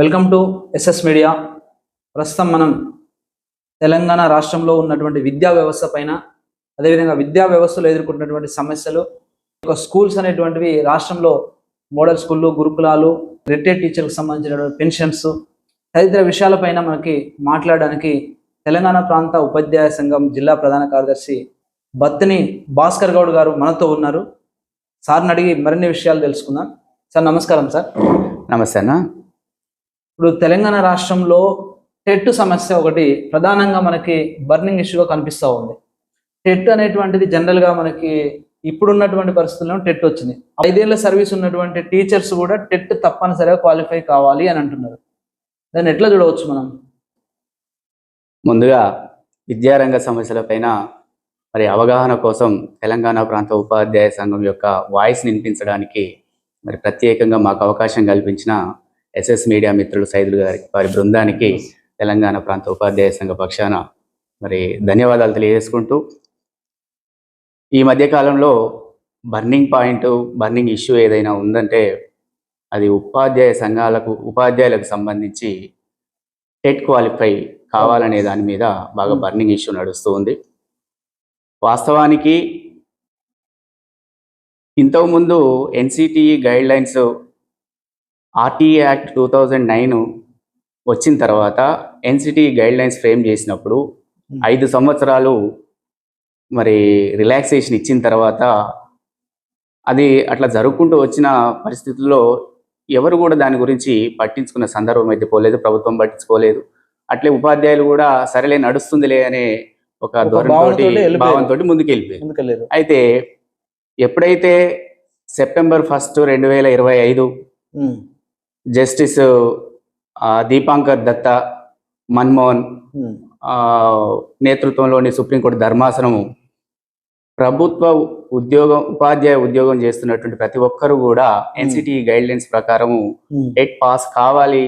Welcome to SS media ప్రస్తుతం మనం తెలంగాణ రాష్ట్రంలో ఉన్నటువంటి విద్యా వ్యవస్థ పైన అదేవిధంగా విద్యా వ్యవస్థలో ఎదుర్కొంటున్నటువంటి సమస్యలు ఒక స్కూల్స్ అనేటువంటివి రాష్ట్రంలో మోడల్ స్కూళ్ళు గురుకులాలు రిటైర్డ్ టీచర్లకు సంబంధించినటువంటి పెన్షన్స్ తదితర విషయాలపైన మనకి మాట్లాడడానికి తెలంగాణ ప్రాంత ఉపాధ్యాయ సంఘం జిల్లా ప్రధాన కార్యదర్శి బత్తిని భాస్కర్ గౌడ్ గారు మనతో ఉన్నారు. సార్ని అడిగి మరిన్ని విషయాలు తెలుసుకుందాం. సార్ నమస్కారం సార్. నమస్తే అన్న. ఇప్పుడు తెలంగాణ రాష్ట్రంలో టెట్ సమస్య ఒకటి ప్రధానంగా మనకి బర్నింగ్ ఇష్యూగా కనిపిస్తూ ఉంది. టెట్ అనేటువంటిది జనరల్గా మనకి ఇప్పుడున్నటువంటి పరిస్థితుల్లో టెట్ వచ్చింది. ఐదేళ్ళ సర్వీస్ ఉన్నటువంటి టీచర్స్ కూడా టెట్ తప్పనిసరిగా క్వాలిఫై కావాలి అని అంటున్నారు. దాన్ని ఎట్లా చూడవచ్చు మనం? ముందుగా విద్యారంగ సమస్యలపైన మరి అవగాహన కోసం తెలంగాణ ప్రాంత ఉపాధ్యాయ సంఘం యొక్క వాయిస్ వినిపించడానికి మరి ప్రత్యేకంగా మాకు అవకాశం కల్పించిన ఎస్ఎస్ మీడియా మిత్రులు సైదులు గారి వారి బృందానికి తెలంగాణ ప్రాంత ఉపాధ్యాయ సంఘ పక్షాన మరి ధన్యవాదాలు తెలియజేసుకుంటూ ఈ మధ్య కాలంలో బర్నింగ్ పాయింట్ బర్నింగ్ ఇష్యూ ఏదైనా ఉందంటే అది ఉపాధ్యాయ సంఘాలకు ఉపాధ్యాయులకు సంబంధించి టెట్ క్వాలిఫై కావాలనే దాని మీద బాగా బర్నింగ్ ఇష్యూ నడుస్తూ ఉంది. వాస్తవానికి ఇంతకుముందు NCTE guidelines RTE act two thousand nine వచ్చిన తర్వాత ఎన్సిటిఈ గైడ్ లైన్స్ ఫ్రేమ్ చేసినప్పుడు ఐదు సంవత్సరాలు మరి రిలాక్సేషన్ ఇచ్చిన తర్వాత అది అట్లా జరుపుకుంటూ వచ్చిన పరిస్థితుల్లో ఎవరు కూడా దాని గురించి పట్టించుకున్న సందర్భం అయితే పోలేదు ప్రభుత్వం పట్టించుకోలేదు. అట్లే ఉపాధ్యాయులు కూడా సరేలే నడుస్తుందిలే అనే ఒక ధోరణితోటి. భావంతో ముందుకు వెళ్ళిపోయారు ఎందుకలేరు అయితే ఎప్పుడైతే సెప్టెంబర్ ఫస్ట్ రెండు వేల ఇరవై ఐదు జస్టిస్ దీపాంకర్ దత్తా మన్మోహన్ నేతృత్వంలోని సుప్రీంకోర్టు ధర్మాసనము ప్రభుత్వ ఉద్యోగం ఉపాధ్యాయ ఉద్యోగం చేస్తున్నటువంటి ప్రతి ఒక్కరు కూడా ఎన్సిటి గైడ్ లైన్స్ ప్రకారము టెట్ పాస్ కావాలి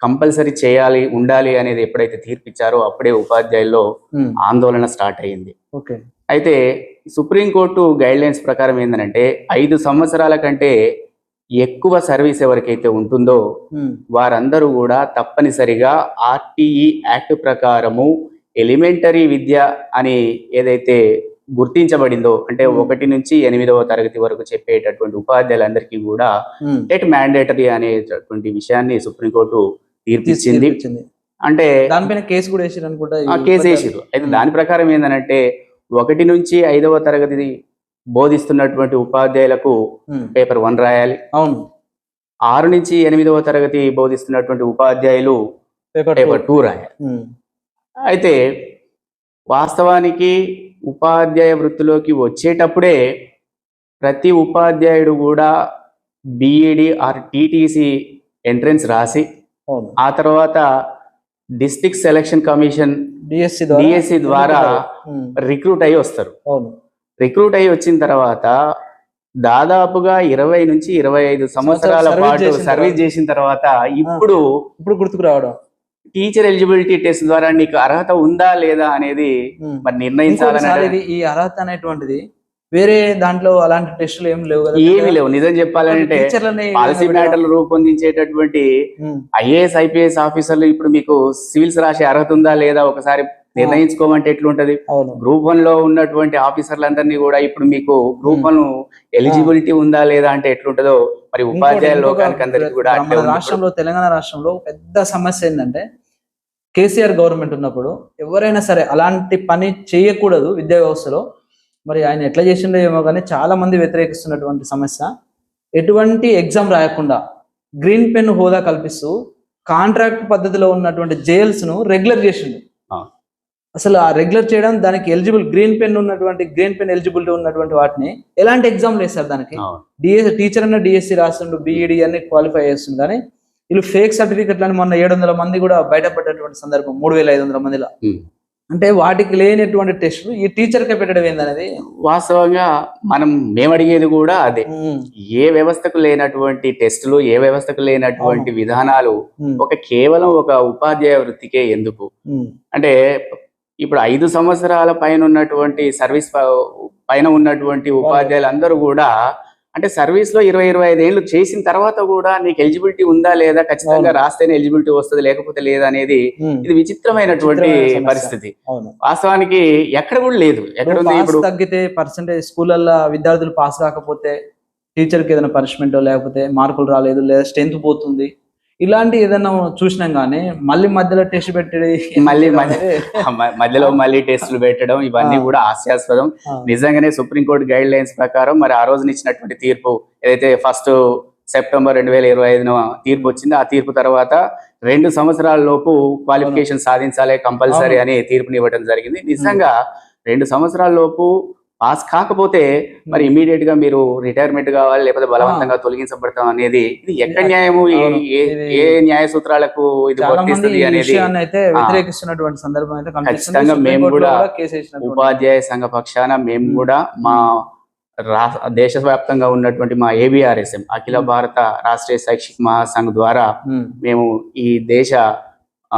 కంపల్సరీ చేయాలి ఉండాలి అనేది ఎప్పుడైతే తీర్పిచ్చారో అప్పుడే ఉపాధ్యాయుల్లో ఆందోళన స్టార్ట్ అయ్యింది. ఓకే. అయితే సుప్రీంకోర్టు గైడ్ లైన్స్ ప్రకారం ఏంటంటే ఐదు సంవత్సరాల కంటే ఎక్కువ సర్వీస్ ఎవరికైతే ఉంటుందో వారందరూ కూడా తప్పనిసరిగా ఆర్టీఈ యాక్ట్ ప్రకారము ఎలిమెంటరీ విద్య అని ఏదైతే గుర్తించబడిందో అంటే. ఒకటి నుంచి ఎనిమిదవ తరగతి వరకు చెప్పేటటువంటి ఉపాధ్యాయులందరికీ కూడా టెట్ మ్యాండేటరీ అనేటటువంటి విషయాన్ని సుప్రీంకోర్టు తీర్పిచ్చింది. అంటే దానిపైన కేసు కూడా వేసారు అనుకుంటా కేసు. వేసిరు అయితే. దాని ప్రకారం ఏంటంటే ఒకటి నుంచి ఐదవ తరగతి బోధిస్తున్నటువంటి ఉపాధ్యాయులకు పేపర్ వన్ రాయాలి. అవును. ఆరు నుంచి ఎనిమిదవ తరగతి బోధిస్తున్నటువంటి ఉపాధ్యాయులు పేపర్ టూ. రాయాలి. అయితే వాస్తవానికి ఉపాధ్యాయ వృత్తిలోకి వచ్చేటప్పుడే ప్రతి ఉపాధ్యాయుడు కూడా బిఈడి ఆర్ టీటీసీ ఎంట్రన్స్ రాసి ఆ తర్వాత డిస్ట్రిక్ట్ సెలక్షన్ కమిషన్ డిఎస్సి ద్వారా రిక్రూట్ అయ్యి వస్తారు. రిక్రూట్ అయ్యి వచ్చిన తర్వాత దాదాపుగా ఇరవై నుంచి ఇరవై ఐదు సంవత్సరాల పాటు సర్వీస్. చేసిన తర్వాత ఇప్పుడు ఇప్పుడు గుర్తుకు రావడం. టీచర్ ఎలిజిబిలిటీ టెస్ట్ ద్వారా నీకు అర్హత ఉందా లేదా అనేది. మరి నిర్ణయించాలని ఈ అర్హత అనేటువంటిది వేరే దాంట్లో అలాంటి టెస్టులు ఏం లేవు కదా ఏమీ లేవు. నిజం చెప్పాలంటే పాలసీ మ్యాటర్లు రూపొందించేటటువంటి ఐఏఎస్ ఐపీఎస్ ఆఫీసర్లు ఇప్పుడు మీకు సివిల్స్ రాసే అర్హత ఉందా లేదా ఒకసారి నిర్ణయించుకోమంటే ఎట్లుంటది గ్రూప్ వన్లో ఉన్నటువంటి ఆఫీసర్లందరినీ కూడా ఇప్పుడు మీకు గ్రూప్. వన్ ఎలిజిబిలిటీ ఉందా లేదా అంటే ఎట్లుంటదో మరి ఉపాధ్యాయ ఇంకోటి- లోకానికి అందరికి కూడా. రాష్ట్రంలో తెలంగాణ రాష్ట్రంలో పెద్ద సమస్య ఏంటంటే కేసీఆర్ గవర్నమెంట్ ఉన్నప్పుడు ఎవరైనా సరే అలాంటి పని చేయకూడదు విద్యా వ్యవస్థలో మరి ఆయన ఎట్లా చేసిండో ఏమో కానీ చాలా మంది వ్యతిరేకిస్తున్నటువంటి సమస్య ఎటువంటి ఎగ్జామ్ రాయకుండా గ్రీన్ పెన్ హోదా కల్పిస్తూ కాంట్రాక్ట్ పద్ధతిలో ఉన్నటువంటి జైల్స్ను రెగ్యులర్ చేసిండు. అసలు ఆ రెగ్యులర్ చేయడం దానికి ఎలిజిబుల్ గ్రీన్ పెన్ ఉన్నటువంటి గ్రీన్ పెన్ ఎలిజిబిలిటీ ఉన్నటువంటి వాటిని ఎలాంటి ఎగ్జామ్ వేస్తారు దానికి. డిఎస్ టీచర్ అన్న డిఎస్సి రాస్తుండు బీఈడి అన్ని క్వాలిఫై చేస్తుంది కానీ వీళ్ళు ఫేక్ సర్టిఫికెట్లు అని మొన్న ఏడు వందల మంది కూడా బయటపడ్డటువంటి సందర్భం మూడు వేల ఐదు వందల మందిలో. అంటే వాటికి లేనటువంటి టెస్టులు ఈ టీచర్కే పెట్టడం ఏందనేది? వాస్తవంగా మనం మేము అడిగేది కూడా అదే. ఏ వ్యవస్థకు లేనటువంటి టెస్టులు ఏ వ్యవస్థకు లేనటువంటి విధానాలు ఒక కేవలం ఒక ఉపాధ్యాయ వృత్తికే ఎందుకు? అంటే ఇప్పుడు ఐదు సంవత్సరాల పైన ఉన్నటువంటి సర్వీస్ పైన ఉన్నటువంటి ఉపాధ్యాయులు అందరూ కూడా అంటే సర్వీస్లో ఇరవై ఇరవై ఐదు ఏళ్ళు చేసిన తర్వాత కూడా నీకు ఎలిజిబిలిటీ ఉందా లేదా ఖచ్చితంగా. రాస్తేనే ఎలిజిబిలిటీ వస్తుంది లేకపోతే లేదా అనేది ఇది విచిత్రమైనటువంటి. పరిస్థితి. వాస్తవానికి ఎక్కడ కూడా లేదు. ఎక్కడ ఉంది ఇప్పుడు తగ్గితే పర్సంటేజ్ స్కూళ్ళల్లో విద్యార్థులు పాస్ కాకపోతే టీచర్కి ఏదైనా పనిష్మెంట్ లేకపోతే మార్కులు రాలేదు లేదా స్ట్రెంత్ పోతుంది. ఇలాంటి ఏదైనా చూసినాం కానీ మళ్ళీ మధ్యలో టెస్ట్ పెట్టి మళ్ళీ మధ్యలో మళ్ళీ టెస్టులు పెట్టడం ఇవన్నీ. కూడా హాస్యాస్పదం. నిజంగానే సుప్రీంకోర్టు గైడ్ లైన్స్ ప్రకారం మరి ఆ రోజున ఇచ్చినటువంటి తీర్పు ఏదైతే ఫస్ట్ సెప్టెంబర్ రెండు వేల ఇరవై ఐదున తీర్పు వచ్చిందో ఆ తీర్పు తర్వాత రెండు సంవత్సరాల లోపు క్వాలిఫికేషన్ సాధించాలి కంపల్సరీ. అని తీర్పుని ఇవ్వడం జరిగింది. నిజంగా రెండు సంవత్సరాల లోపు పాస్ కాకపోతే మరి ఇమీడియట్గా మీరు రిటైర్మెంట్ కావాలి లేకపోతే బలవంతంగా తొలగించబడతాం అనేది ఇది ఎక్కడ న్యాయము? ఏ- న్యాయ సూత్రాలకు ఇది వర్తిస్తుంది అనేది వ్యతిరేకిస్తున్నటువంటి సందర్భం అయితే ఖచ్చితంగా మేము కూడా ఉపాధ్యాయ సంఘ పక్షాన మేము మ్మ్. కూడా మా దేశవ్యాప్తంగా ఉన్నటువంటి మా ఏబిఆర్ఎస్ఎం అఖిల మ్మ్. భారత రాష్ట్రీయ శైక్షిక మహాసంఘ్ ద్వారా మేము ఈ దేశ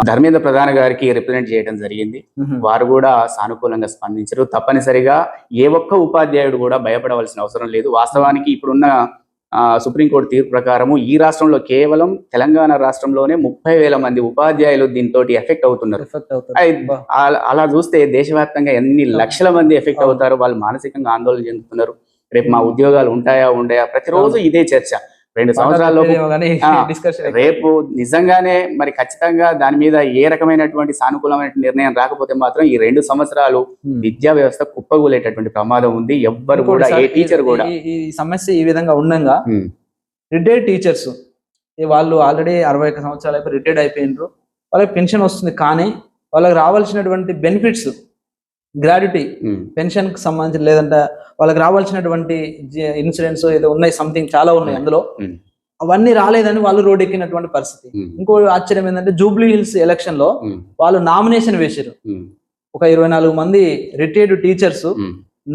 ధర్మేంద్ర ప్రధాన గారికి రిప్రజెంట్ చేయడం జరిగింది. వారు కూడా సానుకూలంగా స్పందించారు. తప్పనిసరిగా ఏ ఒక్క ఉపాధ్యాయుడు కూడా భయపడవలసిన అవసరం లేదు. వాస్తవానికి ఇప్పుడున్న సుప్రీంకోర్టు తీర్పు ప్రకారము ఈ రాష్ట్రంలో కేవలం తెలంగాణ రాష్ట్రంలోనే ముప్పై వేల మంది ఉపాధ్యాయులు దీంతో ఎఫెక్ట్ అవుతున్నారు. అలా- చూస్తే దేశవ్యాప్తంగా ఎన్ని లక్షల మంది ఎఫెక్ట్. అవుతారు వాళ్ళు మానసికంగా ఆందోళన చెందుతున్నారు. రేపు మా ఉద్యోగాలు ఉంటాయా ఉండయా? ప్రతిరోజు ఇదే చర్చ. రెండు సంవత్సరాల లోపు ఏమో కానీ ఆ, discussion ఎక్కువ. రేపు నిజంగానే మరి ఖచ్చితంగా దాని మీద ఏ రకమైనటువంటి సానుకూలమైన నిర్ణయం రాకపోతే మాత్రం ఈ రెండు సంవత్సరాలు ఉమ్. విద్యా వ్యవస్థ కుప్పగూలేటటువంటి ప్రమాదం ఉంది ఎవ్వరు కూడా ఏ టీచర్ కూడా ఈ- సమస్య ఈ విధంగా ఉండగా ఉమ్, రిటైర్డ్ టీచర్స్ వాళ్ళు ఆల్రెడీ అరవై ఒక్క సంవత్సరాలు అయిపోయి రిటైర్డ్ అయిపోయినారు వాళ్ళకి పెన్షన్ వస్తుంది కానీ వాళ్ళకి రావాల్సినటువంటి బెనిఫిట్స్ గ్రాడ్యుటీ పెన్షన్కి సంబంధించి లేదంటే వాళ్ళకి రావాల్సినటువంటి ఇన్సూరెన్స్ ఏదో ఉన్నాయి సంథింగ్ చాలా ఉన్నాయి అందులో. అవన్నీ రాలేదని వాళ్ళు రోడ్ ఎక్కినటువంటి పరిస్థితి ఇంకో ఆశ్చర్యం ఏంటంటే జూబ్లీ హిల్స్ ఎలక్షన్లో వాళ్ళు నామినేషన్ వేసారు ఒక ఇరవై నాలుగు మంది రిటైర్డ్ టీచర్స్.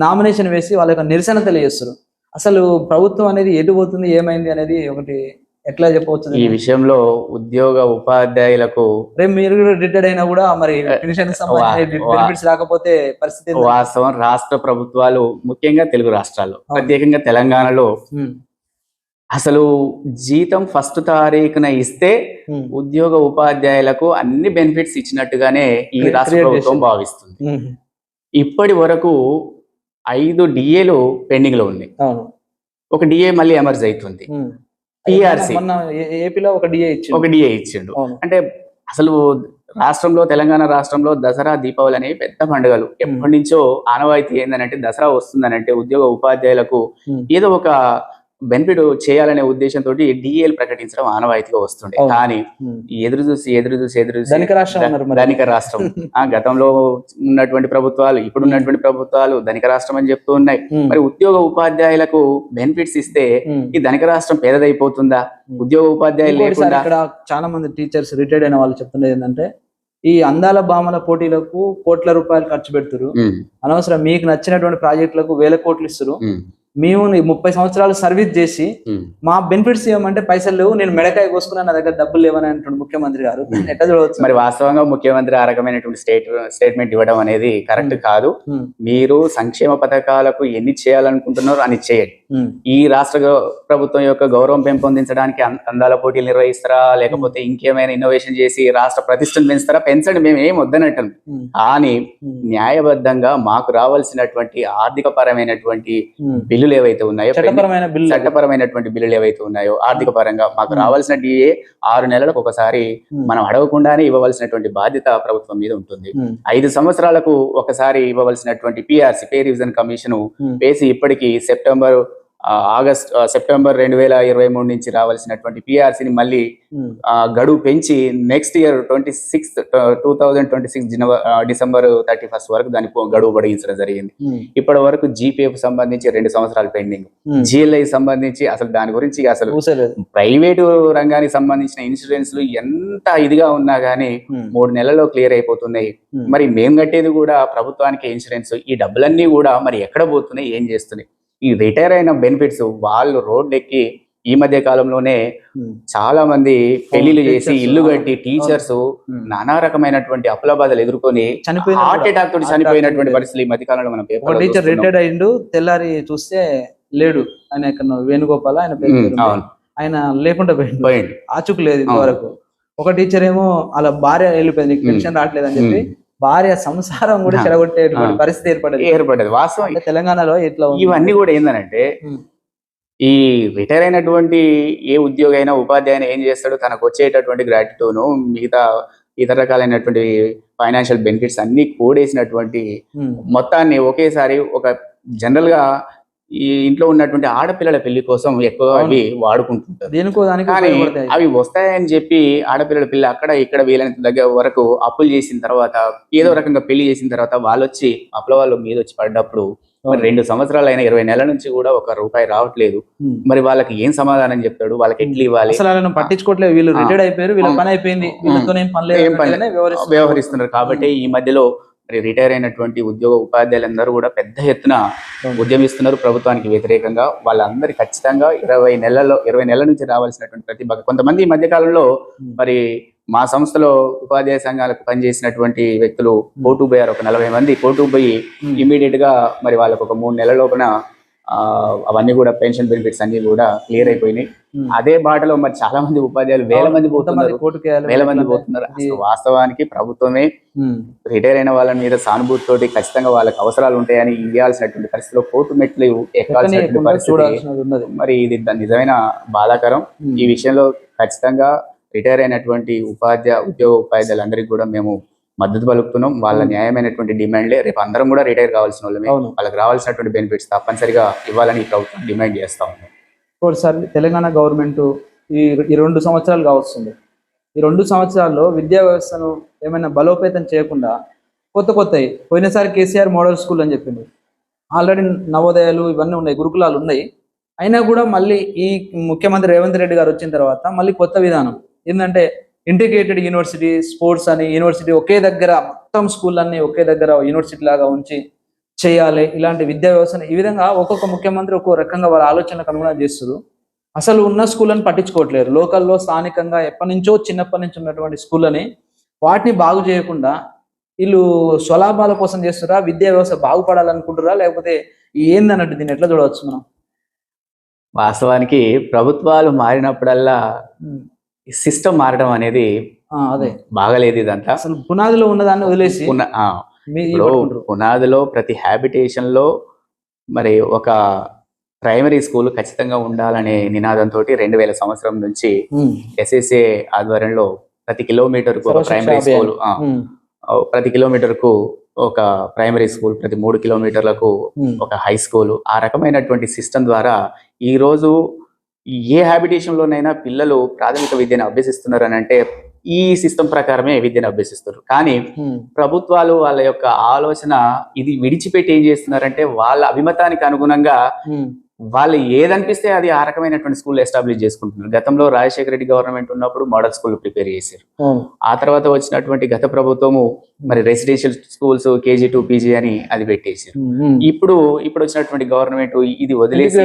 నామినేషన్ వేసి వాళ్ళ యొక్క నిరసన తెలియజేస్తారు అసలు ప్రభుత్వం అనేది ఎటు పోతుంది ఏమైంది అనేది ఒకటి ఎట్లా చెప్పవచ్చు ఈ? విషయంలో ఉద్యోగ ఉపాధ్యాయులకు రేపు మీరు కూడా రిటైర్డ్ అయినా కూడా మరి పెన్షన్ బెనిఫిట్స్ రాకపోతే పరిస్థితి? వాస్తవం రాష్ట్ర ప్రభుత్వాలు ముఖ్యంగా తెలుగు రాష్ట్రాల్లో ప్రత్యేకంగా తెలంగాణలో అసలు జీతం ఫస్ట్ తారీఖున ఇస్తే ఉద్యోగ ఉపాధ్యాయులకు అన్ని బెనిఫిట్స్ ఇచ్చినట్టుగానే ఈ రాష్ట్ర ప్రభుత్వం భావిస్తుంది. ఇప్పటి వరకు ఐదు డిఏలు పెండింగ్లో ఉన్నాయి. ఒక డిఏ మళ్ళీ ఎమర్జ్ అవుతుంది ఏపీలో ఒక డిఏ ఇచ్చింది ఒక డిఏ ఇచ్చిండు. అంటే అసలు రాష్ట్రంలో తెలంగాణ రాష్ట్రంలో దసరా దీపావళి అనేవి పెద్ద పండుగలు. ఎప్పటి నుంచో ఆనవాయితీ ఏంటంటే దసరా వస్తుందనంటే ఉద్యోగ ఉపాధ్యాయులకు ఉమ్, ఏదో ఒక బెనిఫిట్ చేయాలనే ఉద్దేశంతో డిఏలు ప్రకటించడం ఆనవాయితీగా వస్తుండే. కానీ. ఎదురు చూసి ఎదురు చూసి ఎదురు చూసి ధనిక రాష్ట్రం ఆ గతంలో ఉన్నటువంటి ప్రభుత్వాలు ఇప్పుడు ఉన్నటువంటి ప్రభుత్వాలు ధనిక రాష్ట్రం అని చెప్తూ ఉన్నాయి. మరి ఉద్యోగ ఉపాధ్యాయులకు బెనిఫిట్స్ ఇస్తే. ఈ ధనిక రాష్ట్రం పేదదైపోతుందా. ఉద్యోగ ఉపాధ్యాయులు లేకుండా ఇక్కడ చాలా మంది టీచర్స్ రిటైర్డ్ అయిన వాళ్ళు చెప్తున్నది ఏంటంటే ఈ అందాల భామల పోటీలకు కోట్ల రూపాయలు ఖర్చు పెడుతురు అనవసరం మీకు నచ్చినటువంటి ప్రాజెక్టులకు వేల కోట్లు ఇస్తారు మేము ముప్పై సంవత్సరాలు సర్వీస్ చేసి. మా బెనిఫిట్స్ ఇవ్వమంటే పైసలు లేవు నేను మెడకాయ కోసుకున్నా నా దగ్గర డబ్బులు లేవని అంటుండు ముఖ్యమంత్రి గారు. ఎట్లా చూడవచ్చు? మరి వాస్తవంగా ముఖ్యమంత్రి ఆ రకమైనటువంటి స్టేట్ స్టేట్మెంట్ ఇవ్వడం అనేది కరెక్ట్ కాదు. మీరు సంక్షేమ పథకాలకు ఎన్ని చేయాలనుకుంటున్నారో అని చేయండి. ఈ రాష్ట్ర ప్రభుత్వం యొక్క గౌరవం పెంపొందించడానికి అందాల పోటీలు నిర్వహిస్తారా లేకపోతే ఇంకేమైనా ఇన్నోవేషన్ చేసి రాష్ట్ర ప్రతిష్టను పెంచుతారా? పెంచండి మేము ఏం వద్దనట్టం. కానీ న్యాయబద్ధంగా మాకు రావాల్సినటువంటి ఆర్థిక పరమైనటువంటి ఉమ్. బిల్లులు ఏవైతే ఉన్నాయో చట్టపరమైన బిల్లు చట్టపరమైనటువంటి బిల్లులు ఏవైతే ఉన్నాయో ఆర్థిక పరంగా మాకు. రావాల్సిన డిఏ ఆరు నెలలకు ఒకసారి మనం అడగకుండానే ఇవ్వవలసినటువంటి బాధ్యత ప్రభుత్వం మీద ఉంటుంది. ఐదు సంవత్సరాలకు ఒకసారి ఇవ్వవలసినటువంటి పిఆర్సి పే రివిజన్ కమిషన్ వేసి ఇప్పటికి సెప్టెంబర్ ఆగస్ట్ సెప్టెంబర్ రెండు వేల ఇరవై మూడు నుంచి రావాల్సినటువంటి పిఆర్సిని మళ్ళీ ఆ, గడువు పెంచి next year twenty sixth two thousand twenty six December thirty first వరకు దాని గడువు పొడిగించడం జరిగింది. ఉమ్, ఇప్పటి వరకు జీపీఎఫ్ సంబంధించి రెండు సంవత్సరాలు పెండింగ్. జిఎల్ఐ సంబంధించి అసలు దాని గురించి అసలు ప్రైవేటు రంగానికి సంబంధించిన ఇన్సూరెన్స్లు ఎంత ఇదిగా ఉన్నా గానీ మూడు నెలల్లో క్లియర్ అయిపోతున్నాయి. మరి మేము కట్టేది కూడా ప్రభుత్వానికి ఇన్సూరెన్స్. ఈ డబ్బులన్నీ కూడా మరి ఎక్కడ పోతున్నాయి? ఏం చేస్తున్నాయి? ఈ రిటైర్ అయిన బెనిఫిట్స్ వాళ్ళు రోడ్ ఎక్కి ఈ మధ్య కాలంలోనే చాలా మంది పెళ్ళిళ్ళు చేసి ఇల్లు. కట్టి టీచర్స్. నానా రకమైనటువంటి అప్పుల బాధలు ఎదుర్కొని చనిపోయిన హార్ట్ అటాక్ తోటి చనిపోయినటువంటి పరిస్థితులు ఈ మధ్య కాలంలో మనం ఒక పేపర్లో టీచర్. రిటైర్డ్ అయిండు తెల్లారి చూస్తే లేడు ఆయన వేణుగోపాల్ ఆయన ఆయన లేకుండా పోయిండు. పోయింది ఆచుకు లేదు ఇంతవరకు. ఒక టీచర్ ఏమో వాళ్ళ భార్య వెళ్ళిపోయింది పెన్షన్ రావట్లేదు అని చెప్పి భార్య సంసారం కూడా. చెడగొట్టేటువంటి. పరిస్థితి ఏర్పడింది ఏర్పడ్డది వాస్తవం తెలంగాణలో ఇట్లా. ఇవన్నీ కూడా ఉమ్. ఈ రిటైర్ అయినటువంటి ఏ ఉద్యోగి అయినా ఉపాధ్యాయ ఏం చేస్తాడు తనకు వచ్చేటటువంటి గ్రాట్యుటోను మిగతా ఇతర రకాలైనటువంటి ఫైనాన్షియల్ బెనిఫిట్స్ అన్ని కూడేసినటువంటి. మొత్తాన్ని ఒకేసారి ఒక జనరల్గా ఈ ఇంట్లో ఉన్నటువంటి ఆడపిల్లల పెళ్ళి కోసం ఎక్కువ అవి వాడుకుంటుంటారు. దేనికో దానికి. అవి వస్తాయని చెప్పి ఆడపిల్లల పిల్ల అక్కడ ఇక్కడ వీలైనంత దగ్గర వరకు అప్పులు చేసిన తర్వాత ఏదో రకంగా పెళ్ళి చేసిన తర్వాత వాళ్ళు వచ్చి అప్పుల వాళ్ళు మీద వచ్చి పడ్డప్పుడు మరి రెండు సంవత్సరాలు అయినా ఇరవై నెలల నుంచి కూడా ఒక రూపాయి రావట్లేదు. మరి వాళ్ళకి ఏం సమాధానం చెప్తాడు? వాళ్ళకి ఎట్లు ఇవ్వాలి? అసలు పట్టించుకోవట్లేదు. వీళ్ళు. రిటైర్డ్ అయిపోయారు వీళ్ళ. పని అయిపోయింది. వీళ్ళతో ఏం పని. వ్యవహరిస్తున్నారు. కాబట్టి ఈ మధ్యలో మరి రిటైర్ అయినటువంటి ఉద్యోగ ఉపాధ్యాయులందరూ కూడా పెద్ద ఎత్తున. ఉద్యమిస్తున్నారు ప్రభుత్వానికి వ్యతిరేకంగా వాళ్ళందరి ఖచ్చితంగా ఇరవై నెలల్లో ఇరవై నెలల నుంచి రావాల్సినటువంటి ప్రతిభ కొంతమంది ఈ మధ్య కాలంలో. మరి మా సంస్థలో ఉపాధ్యాయ సంఘాలకు పనిచేసినటువంటి వ్యక్తులు కోర్టు పోయారు ఒక నలభై మంది కోర్టు పోయి. ఇమీడియట్గా మరి వాళ్ళకు ఒక మూడు నెలల లోపల అవన్నీ కూడా పెన్షన్ బెనిఫిట్స్ అన్ని కూడా క్లియర్ అయిపోయినాయి. అదే బాటలో మరి చాలా మంది ఉపాధ్యాయులు వేల మంది పోతున్నారు వేల మంది పోతున్నారు అసలు వాస్తవానికి ప్రభుత్వమే. రిటైర్ అయిన వాళ్ళ మీద సానుభూతి తోటి ఖచ్చితంగా వాళ్ళకి అవసరాలు ఉంటాయని ఇవ్వాల్సినటువంటి పరిస్థితిలో కోర్టు మెట్లు ఎక్కాల్సినటువంటి పరిస్థితి మరి ఇది నిజమైన బాధాకరం. ఈ విషయంలో ఖచ్చితంగా రిటైర్ అయినటువంటి ఉపాధ్యాయ ఉద్యోగ ఉపాధ్యాయులందరికీ కూడా మేము మద్దతు పలుకుతున్నాం. వాళ్ళ. న్యాయమైనటువంటి డిమాండ్లే. రేపు అందరం కూడా రిటైర్ కావాల్సిన వాళ్ళమే. వాళ్ళకి రావాల్సినటువంటి బెనిఫిట్స్ తప్పనిసరిగా ఇవ్వాలని ఈ ప్రభుత్వం డిమాండ్ చేస్తా ఉన్నాం ఒకసారి తెలంగాణ గవర్నమెంట్ ఈ ఈ రెండు సంవత్సరాలు కావస్తుంది. ఈ రెండు సంవత్సరాల్లో విద్యా వ్యవస్థను ఏమైనా బలోపేతం చేయకుండా కొత్త కొత్తవి పోయినసారి కేసీఆర్ మోడల్ స్కూల్ అని చెప్పింది ఆల్రెడీ నవోదయాలు ఇవన్నీ ఉన్నాయి గురుకులాలు ఉన్నాయి. అయినా కూడా మళ్ళీ ఈ ముఖ్యమంత్రి రేవంత్ రెడ్డి గారు వచ్చిన తర్వాత మళ్ళీ కొత్త విధానం. ఏంటంటే ఇంటిగ్రేటెడ్ యూనివర్సిటీ స్పోర్ట్స్ అని యూనివర్సిటీ ఒకే దగ్గర మొత్తం స్కూల్ అన్ని ఒకే దగ్గర యూనివర్సిటీ లాగా ఉంచి చేయాలి. ఇలాంటి విద్యా వ్యవస్థను ఈ విధంగా ఒక్కొక్క ముఖ్యమంత్రి ఒక్కో రకంగా వాళ్ళ ఆలోచనకు అనుగుణంగా చేస్తారు అసలు ఉన్న స్కూళ్ళని పట్టించుకోవట్లేరు. లోకల్లో స్థానికంగా ఎప్పటి నుంచో చిన్నప్పటి నుంచి ఉన్నటువంటి స్కూళ్ళని వాటిని బాగు చేయకుండా వీళ్ళు స్వలాభాల కోసం చేస్తారా విద్యా వ్యవస్థ బాగుపడాలనుకుంటారా లేకపోతే ఏందన్నట్టు దీన్ని ఎట్లా చూడవచ్చు మనం? వాస్తవానికి ప్రభుత్వాలు మారినప్పుడల్లా సిస్టమ్ మారడం అనేది అదే. బాగలేదు ఇదంతా. అసలు పునాదిలో ఉన్నదాన్ని వదిలేసి. పునాదిలో ప్రతి హ్యాబిటేషన్లో మరి ఒక ప్రైమరీ స్కూల్ ఖచ్చితంగా ఉండాలనే నినాదంతో రెండు వేల సంవత్సరం నుంచి ఎస్ఎస్ఏ ఆధ్వర్యంలో ప్రతి కిలోమీటర్కు ప్రైమరీ. స్కూల్ ప్రతి కిలోమీటర్కు ఒక ప్రైమరీ స్కూల్ ప్రతి మూడు కిలోమీటర్లకు ఒక హై స్కూల్. ఆ రకమైనటువంటి సిస్టమ్ ద్వారా ఈ రోజు ఏ హ్యాబిటేషన్ లోనైనా పిల్లలు ప్రాథమిక విద్యను అభ్యసిస్తున్నారు అని అంటే ఈ సిస్టమ్ ప్రకారమే విద్యను అభ్యసిస్తారు. కానీ ప్రభుత్వాలు వాళ్ళ యొక్క ఆలోచన ఇది విడిచిపెట్టి ఏం చేస్తున్నారంటే వాళ్ళ అభిమతానికి అనుగుణంగా వాళ్ళు ఏదనిపిస్తే అది ఆ రకమైనటువంటి స్కూల్ ఎస్టాబ్లిష్ చేసుకుంటున్నారు గతంలో రాజశేఖర రెడ్డి గవర్నమెంట్ ఉన్నప్పుడు మోడల్ స్కూల్ ప్రిపేర్ చేశారు. ఆ తర్వాత వచ్చినటువంటి గత ప్రభుత్వము మరి residential schools KG to PG అని అది పెట్టేశారు. ఇప్పుడు ఇప్పుడు వచ్చినటువంటి గవర్నమెంట్ ఇది వదిలేసి.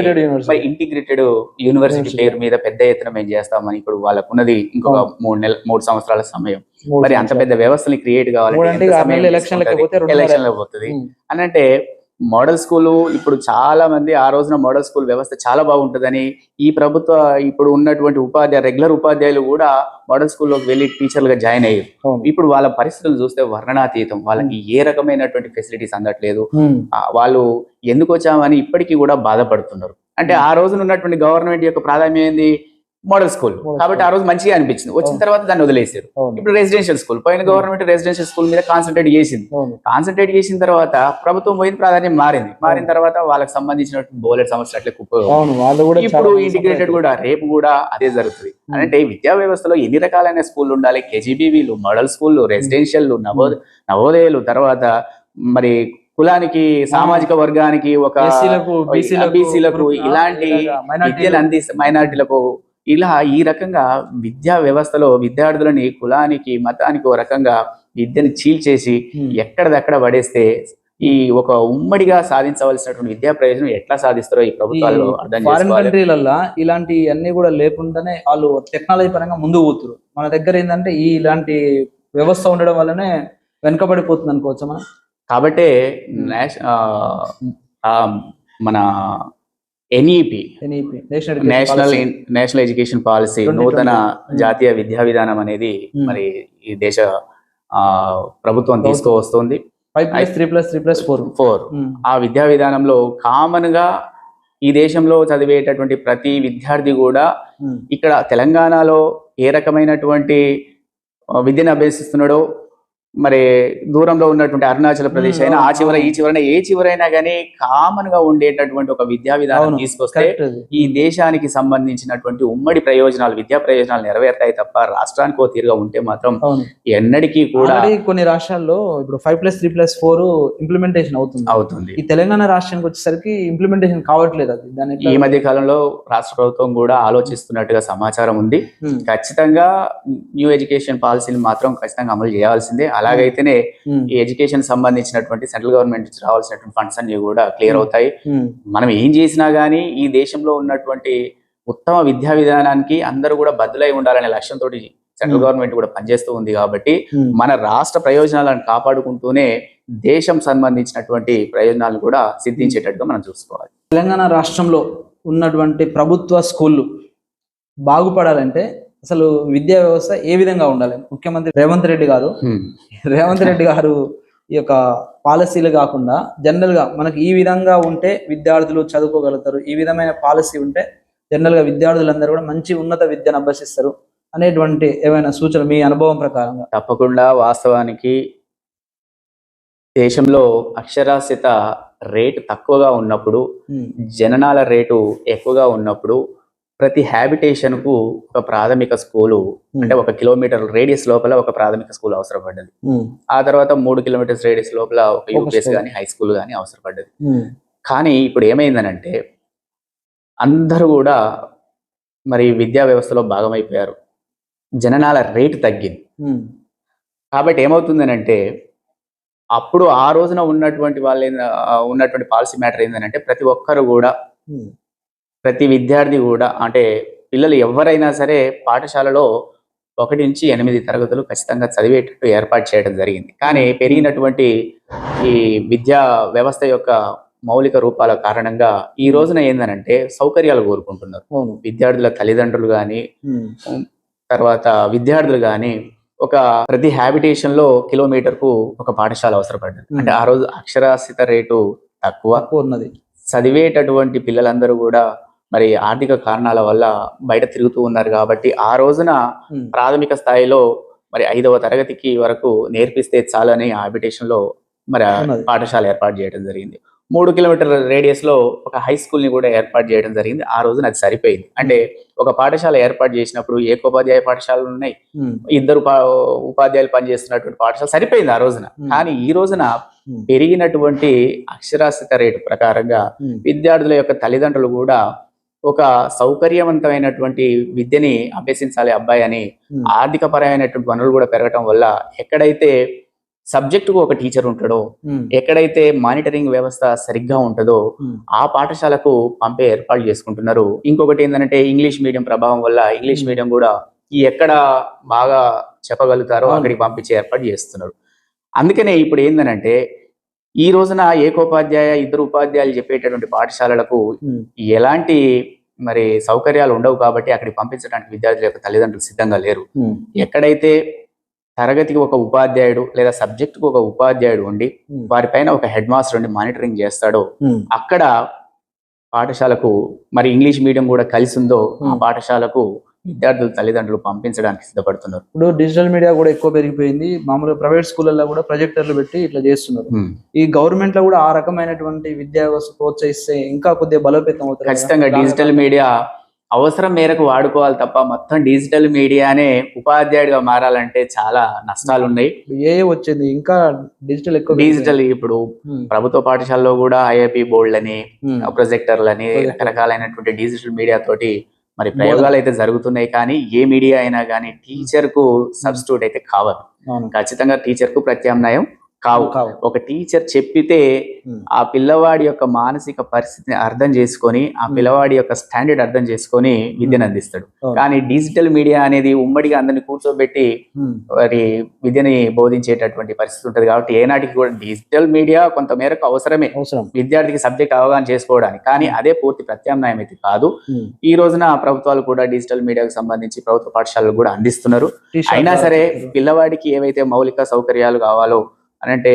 మరి ఇంటిగ్రేటెడ్ యూనివర్సిటీ. పేరు మీద పెద్ద ఎత్తున మేము చేస్తామని ఇప్పుడు వాళ్ళకున్నది ఇంకొక. మూడు నెల మూడు సంవత్సరాల సమయం మరి అంత పెద్ద వ్యవస్థని క్రియేట్ రెండున్నర. ఎలక్షన్ పోతుంది అని అంటే మోడల్ స్కూల్ ఇప్పుడు చాలా మంది ఆ రోజున మోడల్ స్కూల్ వ్యవస్థ చాలా బాగుంటుందని ఈ ప్రభుత్వ ఇప్పుడు ఉన్నటువంటి ఉపాధ్యాయ రెగ్యులర్ ఉపాధ్యాయులు కూడా మోడల్ స్కూల్లోకి వెళ్ళి టీచర్లుగా జాయిన్ అయ్యారు. ఇప్పుడు వాళ్ళ పరిస్థితులు చూస్తే వర్ణనాతీతం. వాళ్ళకి ఏ రకమైనటువంటి ఫెసిలిటీస్ అందట్లేదు. వాళ్ళు ఎందుకు వచ్చామని ఇప్పటికీ కూడా బాధపడుతున్నారు. అంటే ఆ రోజున ఉన్నటువంటి గవర్నమెంట్ యొక్క ప్రాధాన్యం ఏంది? Model school. కాబట్టి ఆ రోజు మంచిగా అనిపించింది. వచ్చిన. తర్వాత దాన్ని వదిలేసారు అవును. ఇప్పుడు రెసిడెన్షియల్ స్కూల్ పోయిన గవర్నమెంట్ రెసిడెన్షియల్ స్కూల్ మీద కాన్సన్ట్రేట్ చేసింది. కాన్సన్ట్రేట్ చేసిన తర్వాత ప్రభుత్వం పోయిన ప్రాధాన్యం మారింది. మారిన తర్వాత వాళ్ళకి సంబంధించిన బోలెట్ సమస్యలు అట్లే కుప్ప అవును వాళ్ళు కూడా ఇప్పుడు ఇంటిగ్రేటెడ్ కూడా రేపు కూడా అదే జరుగుతుంది. అంటే విద్యా వ్యవస్థలో ఎన్ని రకాలైన స్కూల్ ఉండాలి? కేజీబీవీలు మోడల్ స్కూళ్ళు రెసిడెన్షియల్ నవో నవోదయాలు తర్వాత మరి కులానికి సామాజిక వర్గానికి ఒక బీసీలకు, ఇలాంటి ఇలాగా మైనారిటీలు. విద్యను అంది మైనార్టీలకు ఇలా ఈ రకంగా విద్యా వ్యవస్థలో విద్యార్థులని కులానికి మతానికి ఒక రకంగా విద్యను చీల్చేసి. ఎక్కడదక్కడ పడేస్తే ఈ ఒక ఉమ్మడిగా సాధించవలసినటువంటి విద్యా ప్రయోజనం ఎట్లా సాధిస్తారో ఈ ప్రభుత్వాలు అర్థం ఫారిన్ కంట్రీలల్లో ఇలాంటి అన్ని కూడా లేకుండానే వాళ్ళు టెక్నాలజీ పరంగా ముందు పోతురు మన దగ్గర ఏంటంటే ఈ ఇలాంటి వ్యవస్థ ఉండడం వల్లనే వెనకబడిపోతుంది అనుకోవచ్చు మనం? కాబట్టే మన NEP national national education policy 2020. నూతన. జాతీయ విద్యా విధానం అనేది. మరి ఈ దేశ ప్రభుత్వం తీసుకువస్తుంది. ఫోర్ ఆ విద్యా విధానంలో కామన్గా ఈ దేశంలో చదివేటటువంటి ప్రతి విద్యార్థి కూడా ఇక్కడ తెలంగాణలో ఏ రకమైనటువంటి విద్యను అభ్యసిస్తున్నాడో మరి దూరంలో ఉన్నటువంటి అరుణాచల్ ప్రదేశ్ అయినా ఆ చివర ఈ. చివరైనా ఏ చివరైనా కానీ కామన్గా ఉండేటటువంటి ఒక విద్యా విధానం తీసుకొస్తే ఈ దేశానికి సంబంధించినటువంటి ఉమ్మడి ప్రయోజనాలు విద్యా ప్రయోజనాలు నెరవేరుతాయి తప్ప రాష్ట్రానికి తీరుగా ఉంటే మాత్రం ఎన్నటికీ కూడా కొన్ని రాష్ట్రాల్లో ఇప్పుడు five plus three plus four implementation అవుతుంది. అవుతుంది. ఈ తెలంగాణ రాష్ట్రానికి వచ్చేసరికి ఇంప్లిమెంటేషన్ కావట్లేదు అది. దాని ఈ మధ్య కాలంలో రాష్ట్ర ప్రభుత్వం కూడా ఆలోచిస్తున్నట్టుగా సమాచారం ఉంది. ఖచ్చితంగా న్యూ ఎడ్యుకేషన్ పాలసీని మాత్రం ఖచ్చితంగా అమలు చేయాల్సిందే. అలాగైతేనే ఈ ఎడ్యుకేషన్ సంబంధించినటువంటి సెంట్రల్ గవర్నమెంట్ నుంచి రావాల్సినటువంటి ఫండ్స్ అన్ని కూడా క్లియర్. అవుతాయి. మనం ఏం చేసినా గానీ ఈ దేశంలో ఉన్నటువంటి ఉత్తమ విద్యా విధానానికి అందరూ కూడా బదులై ఉండాలనే లక్ష్యంతో సెంట్రల్. గవర్నమెంట్ కూడా పనిచేస్తూ ఉంది కాబట్టి మన రాష్ట్ర ప్రయోజనాలను కాపాడుకుంటూనే దేశం సంబంధించినటువంటి ప్రయోజనాలను కూడా సిద్ధించేటట్టుగా మనం చూసుకోవాలి. తెలంగాణ రాష్ట్రంలో ఉన్నటువంటి ప్రభుత్వ స్కూళ్ళు బాగుపడాలంటే అసలు విద్యా వ్యవస్థ ఏ విధంగా ఉండాలి? ముఖ్యమంత్రి రేవంత్ రెడ్డి గారు రేవంత్ రెడ్డి గారు ఈ యొక్క పాలసీలు కాకుండా జనరల్గా మనకి ఈ విధంగా ఉంటే విద్యార్థులు చదువుకోగలుగుతారు ఈ విధమైన పాలసీ ఉంటే జనరల్గా విద్యార్థులందరూ కూడా మంచి ఉన్నత విద్యను అభ్యసిస్తారు అనేటువంటి ఏమైనా సూచన మీ అనుభవం ప్రకారంగా? తప్పకుండా వాస్తవానికి దేశంలో అక్షరాస్యత రేటు తక్కువగా ఉన్నప్పుడు జననాల రేటు ఎక్కువగా ఉన్నప్పుడు ప్రతి హ్యాబిటేషన్కు ఒక ప్రాథమిక స్కూలు అంటే ఒక కిలోమీటర్ రేడియస్ లోపల ఒక ప్రాథమిక స్కూల్ అవసరపడ్డది. ఉమ్, ఆ తర్వాత మూడు కిలోమీటర్స్ రేడియస్ లోపల ఒక యూపీఎస్. కానీ హై స్కూల్ కానీ అవసరపడ్డది. ఉమ్, కానీ ఇప్పుడు ఏమైందనంటే అందరూ కూడా మరి విద్యా వ్యవస్థలో భాగమైపోయారు. జననాల రేటు తగ్గింది. కాబట్టి ఏమవుతుందనంటే అప్పుడు ఆ రోజున ఉన్నటువంటి వాళ్ళు ఉన్నటువంటి పాలసీ మ్యాటర్ ఏంటంటే ప్రతి ఒక్కరు కూడా ప్రతి విద్యార్థి కూడా అంటే పిల్లలు ఎవరైనా సరే పాఠశాలలో ఒకటి నుంచి ఎనిమిది తరగతులు ఖచ్చితంగా చదివేటట్టు ఏర్పాటు చేయడం జరిగింది. కానీ పెరిగినటువంటి ఈ విద్యా వ్యవస్థ యొక్క మౌలిక రూపాల కారణంగా ఈ రోజున ఏందనంటే సౌకర్యాలు కోరుకుంటున్నారు. విద్యార్థుల తల్లిదండ్రులు కానీ తర్వాత విద్యార్థులు కానీ ఒక ప్రతి హ్యాబిటేషన్లో కిలోమీటర్కు ఒక పాఠశాల అవసరపడ్డది. అంటే ఆ రోజు అక్షరాస్యత రేటు తక్కువ ఉన్నది. చదివేటటువంటి పిల్లలందరూ కూడా మరి ఆర్థిక కారణాల వల్ల బయట తిరుగుతూ ఉన్నారు కాబట్టి ఆ రోజున ప్రాథమిక స్థాయిలో మరి ఐదవ తరగతికి వరకు నేర్పిస్తే చాలని ఆ లో మరి. పాఠశాల ఏర్పాటు చేయడం జరిగింది. మూడు కిలోమీటర్ల రేడియస్లో ఒక హై స్కూల్ని కూడా ఏర్పాటు చేయడం జరిగింది. ఆ రోజున అది సరిపోయింది. అంటే ఒక పాఠశాల ఏర్పాటు చేసినప్పుడు ఏకోపాధ్యాయ పాఠశాలలు ఉన్నాయి. ఇద్దరు ఉపాధ్యాయులు పనిచేస్తున్నటువంటి పాఠశాల సరిపోయింది ఆ రోజున. కానీ ఈ రోజున పెరిగినటువంటి అక్షరాస్యత రేటు ప్రకారంగా విద్యార్థుల యొక్క తల్లిదండ్రులు కూడా ఒక సౌకర్యవంతమైనటువంటి విద్యని అభ్యసించాలి అబ్బాయి అని ఆర్థిక పరమైనటువంటి వనరులు కూడా పెరగటం వల్ల ఎక్కడైతే సబ్జెక్టుకు ఒక టీచర్ ఉంటాడో ఎక్కడైతే మానిటరింగ్ వ్యవస్థ సరిగ్గా ఉంటుందో ఆ పాఠశాలకు పంపే ఏర్పాట్లు చేసుకుంటున్నారు. ఇంకొకటి ఏంటంటే ఇంగ్లీష్ మీడియం ప్రభావం వల్ల ఇంగ్లీష్. మీడియం కూడా ఈ ఎక్కడ బాగా చెప్పగలుగుతారో. అక్కడికి పంపించే ఏర్పాటు చేస్తున్నారు. అందుకనే ఇప్పుడు ఏంటంటే ఈ రోజున ఏకోపాధ్యాయ ఇద్దరు ఉపాధ్యాయులు చెప్పేటటువంటి పాఠశాలలకు ఎలాంటి మరి సౌకర్యాలు ఉండవు కాబట్టి అక్కడికి పంపించడానికి విద్యార్థుల యొక్క తల్లిదండ్రులు సిద్ధంగా లేరు. ఎక్కడైతే తరగతికి ఒక ఉపాధ్యాయుడు లేదా సబ్జెక్టుకు ఒక ఉపాధ్యాయుడు ఉండి వారిపైన ఒక హెడ్ మాస్టర్ ఉండి మానిటరింగ్ చేస్తాడో అక్కడ పాఠశాలకు మరి ఇంగ్లీష్ మీడియం కూడా కలిసి ఉందో ఆ. పాఠశాలకు విద్యార్థులు తల్లిదండ్రులు పంపించడానికి సిద్ధపడుతున్నారు. ఇప్పుడు డిజిటల్ మీడియా కూడా ఎక్కువ పెరిగిపోయింది. మామూలుగా ప్రైవేట్ స్కూళ్ళల్లో కూడా ప్రొజెక్టర్లు పెట్టి ఇట్లా చేస్తున్నారు. ఈ గవర్నమెంట్లో కూడా ఆ రకమైనటువంటి విద్యా వ్యవస్థ ప్రోత్సహిస్తే ఇంకా కొద్దిగా బలోపేతం అవుతుంది. ఖచ్చితంగా డిజిటల్ మీడియా అవసరం మేరకు వాడుకోవాలి తప్ప మొత్తం డిజిటల్ మీడియానే ఉపాధ్యాయుడిగా మారాలంటే చాలా నష్టాలు ఉన్నాయి ఏ వచ్చింది? ఇంకా డిజిటల్ ఎక్కువ డిజిటల్ ఇప్పుడు ప్రభుత్వ పాఠశాలలో కూడా ఐఐపి బోర్డులని ప్రొజెక్టర్లని. రకరకాలైనటువంటి డిజిటల్ మీడియా తోటి మరి ప్రయోగాలు అయితే జరుగుతున్నాయి కానీ ఏ మీడియా అయినా కానీ టీచర్కు సబ్స్టిట్యూట్ అయితే కావాలి ఖచ్చితంగా టీచర్కు ప్రత్యామ్నాయం కావు ఒక టీచర్ చెప్పితే. ఆ పిల్లవాడి యొక్క మానసిక పరిస్థితిని అర్థం చేసుకొని ఆ. పిల్లవాడి యొక్క స్టాండర్డ్ అర్థం చేసుకొని విద్యను అందిస్తాడు. కానీ డిజిటల్ మీడియా అనేది ఉమ్మడిగా అందరిని కూర్చోబెట్టి. వారి విద్యని బోధించేటటువంటి పరిస్థితి ఉంటుంది కాబట్టి ఏనాటికి కూడా డిజిటల్ మీడియా కొంత మేరకు అవసరమే అవసరం విద్యార్థికి సబ్జెక్ట్ అవగాహన చేసుకోవడానికి కానీ అదే పూర్తి ప్రత్యామ్నాయం అయితే కాదు. ఈ రోజున ప్రభుత్వాలు కూడా డిజిటల్ మీడియాకు సంబంధించి ప్రభుత్వ పాఠశాలలు కూడా అందిస్తున్నారు అయినా సరే. పిల్లవాడికి ఏవైతే మౌలిక సౌకర్యాలు కావాలో అనంటే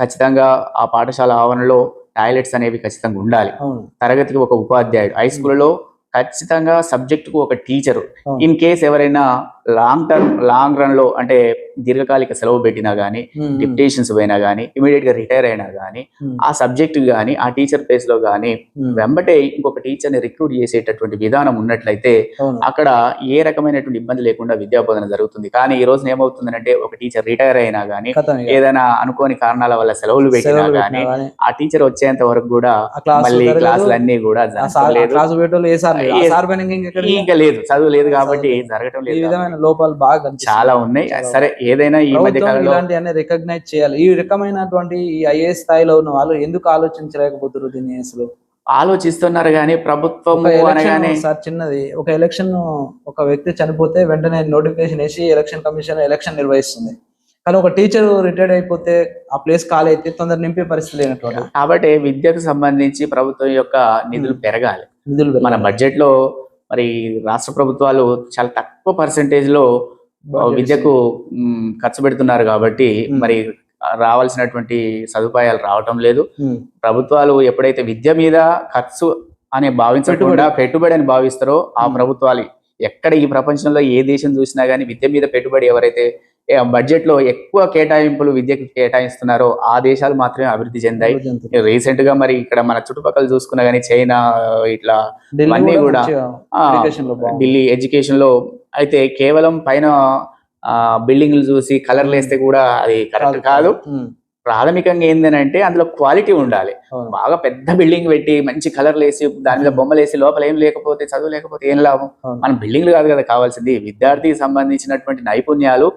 ఖచ్చితంగా ఆ పాఠశాల ఆవరణలో టాయిలెట్స్ అనేవి ఖచ్చితంగా ఉండాలి. తరగతికి ఒక ఉపాధ్యాయుడు. హై స్కూల్లో ఖచ్చితంగా సబ్జెక్ట్కు ఒక టీచరు. ఇన్ కేస్ ఎవరైనా లాంగ్ టర్మ్ లాంగ్ రన్లో అంటే దీర్ఘకాలిక సెలవు పెట్టినా గానీ. డిప్టేషన్స్ పోయినా గానీ ఇమీడియట్గా రిటైర్ అయినా గానీ. ఆ సబ్జెక్ట్ గానీ ఆ టీచర్ ప్లేస్లో గానీ. వెంబటే ఇంకొక టీచర్ని రిక్రూట్ చేసేటటువంటి విధానం ఉన్నట్లయితే అక్కడ ఏ రకమైనటువంటి ఇబ్బంది లేకుండా విద్యా బోధన జరుగుతుంది కానీ ఈ రోజున ఏమవుతుందంటే ఒక టీచర్ రిటైర్ అయినా గానీ. ఏదైనా అనుకోని కారణాల వల్ల సెలవులు పెట్టినా గానీ ఆ టీచర్ వచ్చేంత వరకు కూడా మళ్ళీ. క్లాసులు అన్ని కూడా? ఇంకా లేదు చదువు లేదు కాబట్టి. జరగటం లేదు లోపాలు బాగా. చాలా ఉన్నాయి సరే ఏదైనా ఈ మధ్య కాలంలో ఇలాంటివన్నీ రికగ్నైజ్ చేయాలి. ఈ రకమైనటువంటి ఈ ఐఏఎస్ స్థాయిలో ఉన్న వాళ్ళు ఎందుకు ఆలోచించలేకపోతున్నారు దీన్ని అసలు? ఆలోచిస్తున్నారు కానీ ప్రభుత్వం అనగానే సార్ చిన్నది. ఒక ఎలక్షన్ ఒక వ్యక్తి చనిపోతే వెంటనే నోటిఫికేషన్ వేసి ఎలక్షన్ కమిషన్ ఎలక్షన్ నిర్వహిస్తుంది. కానీ ఒక టీచర్ రిటైర్డ్ అయిపోతే ఆ ప్లేస్ ఖాళీ అయితే తొందర నింపే పరిస్థితి లేనటువంటి కాబట్టి విద్యకు సంబంధించి ప్రభుత్వం యొక్క నిధులు పెరగాలి. నిధులు మన. బడ్జెట్లో మరి రాష్ట్ర ప్రభుత్వాలు చాలా తక్కువ పర్సంటేజ్లో విద్యకు ఖర్చు పెడుతున్నారు కాబట్టి. మరి రావాల్సినటువంటి సదుపాయాలు రావటం లేదు. ప్రభుత్వాలు ఎప్పుడైతే విద్య మీద ఖర్చు అని భావించకుండా పెట్టుబడి అని భావిస్తారో ఆ. ప్రభుత్వాలు ఎక్కడ ఈ ప్రపంచంలో ఏ దేశం చూసినా గానీ విద్య మీద పెట్టుబడి ఎవరైతే బడ్జెట్లో ఎక్కువ కేటాయింపులు విద్యకు కేటాయిస్తున్నారో ఆ దేశాలు మాత్రమే అభివృద్ధి చెందాయి. రీసెంట్గా మరి ఇక్కడ మన చుట్టుపక్కల చూసుకున్నా గానీ చైనా ఇట్లా ఢిల్లీ ఇవన్నీ కూడా. ఢిల్లీ ఎడ్యుకేషన్లో అయితే కేవలం పైన బిల్డింగ్లు చూసి కలర్లు వేస్తే కూడా అది కరెక్ట్ కాదు. ప్రాథమికంగా ఏంటంటే అందులో క్వాలిటీ ఉండాలి. బాగా పెద్ద బిల్డింగ్ పెట్టి మంచి కలర్లు వేసి దాని మీద బొమ్మలు వేసి లోపల ఏం లేకపోతే చదువు లేకపోతే ఏం లాభం. మనం బిల్డింగ్లు కాదు కదా కావాల్సింది. విద్యార్థికి సంబంధించినటువంటి నైపుణ్యాలు.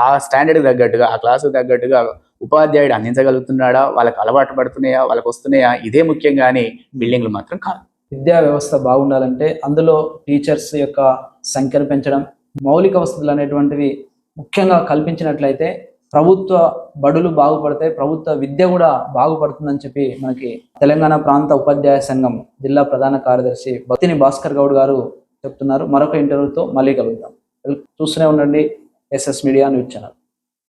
ఆ స్టాండర్డ్ తగ్గట్టుగా ఆ క్లాసు తగ్గట్టుగా ఉపాధ్యాయుడు అందించగలుగుతున్నాడా? వాళ్ళకి అలవాటు పడుతున్నాయా? వాళ్ళకి వస్తున్నాయా? ఇదే ముఖ్యం కానీ బిల్డింగ్లు మాత్రం కాదు. విద్యా వ్యవస్థ బాగుండాలంటే అందులో టీచర్స్ యొక్క సంఖ్యను పెంచడం మౌలిక వసతులు అనేటువంటివి ముఖ్యంగా కల్పించినట్లయితే ప్రభుత్వ బడులు బాగుపడతాయి ప్రభుత్వ విద్య కూడా బాగుపడుతుందని చెప్పి మనకి తెలంగాణ ప్రాంత ఉపాధ్యాయ సంఘం జిల్లా ప్రధాన కార్యదర్శి భక్తిని భాస్కర్ గౌడ్ గారు చెప్తున్నారు. మరొక ఇంటర్వ్యూతో మళ్ళీ కలుగుతాం చూస్తూనే ఉండండి ఎస్ఎస్ మీడియా న్యూస్ ఛానల్